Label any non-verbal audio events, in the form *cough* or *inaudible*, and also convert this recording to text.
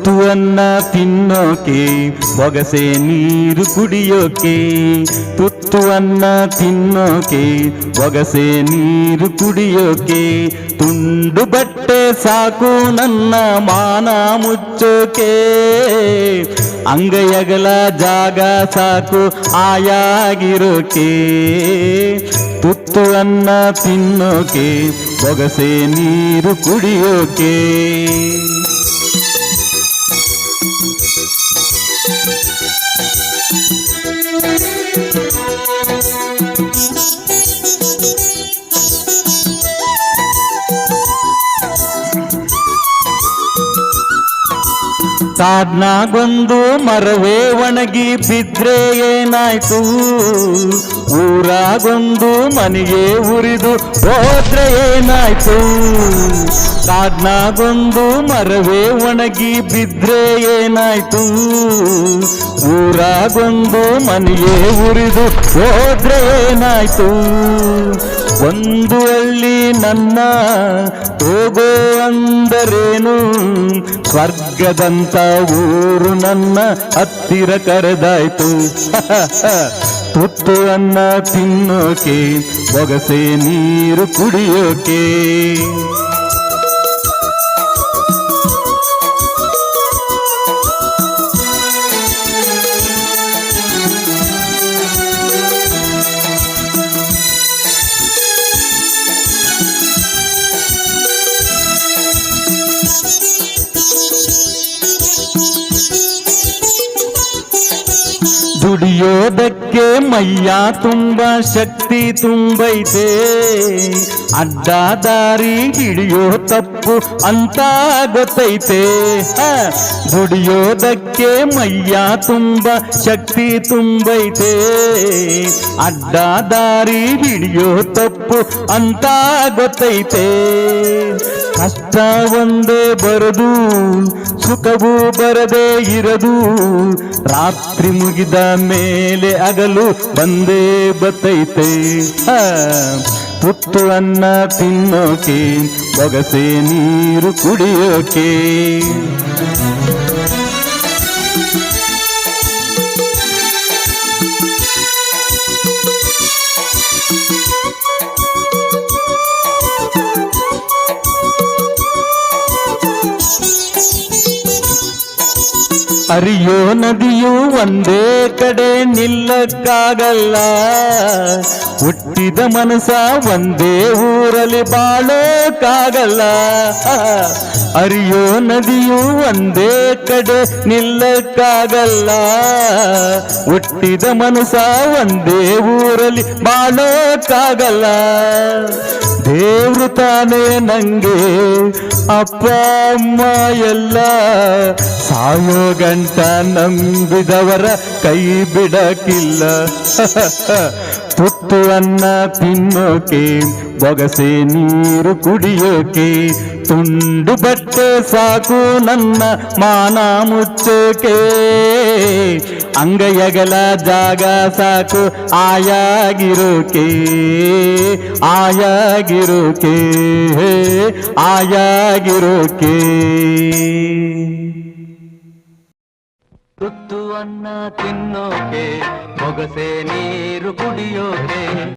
ತುತ್ತು ಅನ್ನ ತಿನ್ನೋಕೆ, ಬೊಗಸೆ ನೀರು ಕುಡಿಯೋಕೆ ತುತ್ತುವನ್ನ ತಿನ್ನೋಕೆ, ಬೊಗಸೆ ನೀರು ಕುಡಿಯೋಕೆ, ತುಂಡು ಬಟ್ಟೆ ಸಾಕು ನನ್ನ ಮಾನ ಮುಚ್ಚೋಕೆ. ಅಂಗೈಯಗಲ ಜಾಗ ಸಾಕು ಆಯಾಗಿರೋಕೆ. ತುತ್ತುವನ್ನ ತಿನ್ನೋಕೆ, ಬೊಗಸೆ ನೀರು ಕುಡಿಯೋಕೆ. ಕಾಡ್ನಾಗೊಂದು ಮರವೇ ಒಣಗಿ ಬಿದ್ರೆ ಏನಾಯ್ತು? ಊರಾಗೊಂದು ಮನೆಗೆ ಉರಿದು ಹೋದ್ರೆ ಏನಾಯ್ತು? ಸಾಧ್ನಾಗೊಂದು ಮರವೇ ಒಣಗಿ ಬಿದ್ರೆ ಏನಾಯ್ತು? ಊರಾಗೊಂದು ಮನೆಗೆ ಉರಿದು ಹೋದ್ರೆ ಏನಾಯ್ತು? ಒಂದು ಹಳ್ಳಿ ನನ್ನ ಹೋಗೋ ಅಂದರೇನು? ಸ್ವರ್ಗದಂತ ಊರು ನನ್ನ ಹತ್ತಿರ ಕರೆದಾಯ್ತು. *laughs* ತುತ್ತು ಅನ್ನ ತಿನ್ನೋಕೆ ಬೊಗಸೆ ನೀರು ಕುಡಿಯೋಕೆ. ದುಡಿಯೋದಕ್ಕೆ ಮೈಯ ತುಂಬ ಶಕ್ತಿ ತುಂಬೈತೆ. ಅಡ್ಡ ದಾರಿ ಹಿಡಿಯೋ ತಪ್ಪು ಅಂತ ಗೊತ್ತೈತೆ. ದುಡಿಯೋದಕ್ಕೆ ಮೈಯ ತುಂಬ ಶಕ್ತಿ ತುಂಬೈತೆ. ಅಡ್ಡ ದಾರಿ ಹಿಡಿಯೋ ತಪ್ಪು ಅಂತ ಗೊತ್ತೈತೆ. ಕಷ್ಟ ಒಂದೇ ಬರದು, ಸುಖವು ಬರದೇ ಇರದು. ರಾತ್ರಿ ಮುಗಿದ ಮೇಲೆ ಅಗಲು ಬಂದೇ ಬತ್ತೈತೆ. ಹುತ್ತು ಅನ್ನ ತಿನ್ನೋಕೆ, ಬೊಗಸೆ ನೀರು ಕುಡಿಯೋಕೆ. ಹರಿಯೋ ನದಿಯು ಒಂದೇ ಕಡೆ ನಿಲ್ಲಕ್ಕಾಗಲ್ಲ ಹುಟ್ಟಿದ ಮನಸ ಒಂದೇ ಊರಲ್ಲಿ ಬಾಳೋಕ್ಕಾಗಲ್ಲ ಅರಿಯೋ ನದಿಯು ಒಂದೇ ಕಡೆ ನಿಲ್ಲಕ್ಕಾಗಲ್ಲ. ಹುಟ್ಟಿದ ಮನಸ ಒಂದೇ ಊರಲ್ಲಿ ಬಾಳೋಕ್ಕಾಗಲ್ಲ ದೇವ್ರು ತಾನೇ ನಂಗೆ ಅಪ್ಪ, ಅಮ್ಮ ಎಲ್ಲ. ಸಾಯೋ ಗಂಟ ನಂಬಿದವರ ಕೈ ಬಿಡಕ್ಕಿಲ್ಲ *laughs* ತುತ್ತು ಅನ್ನ ತಿನ್ನೋಕೆ, ಬೊಗಸೆ ನೀರು ಕುಡಿಯೋಕೆ, ತುಂಡು ಬಟ್ಟೆ ಸಾಕು ನನ್ನ ಮಾನ ಮುಚ್ಚೋಕೆ. ಅಂಗೈಯಗಲ ಜಾಗ ಸಾಕು ಆಯಾಗಿರೋಕೆ ಆಯಾಗಿರೋಕೆ ಆಯಾಗಿರೋಕೆ. ತುತ್ತು ಅನ್ನ ತಿನ್ನೋಕೆ ಮೊಗಸೆ ನೀರು ಕುಡಿಯೋಕೆ.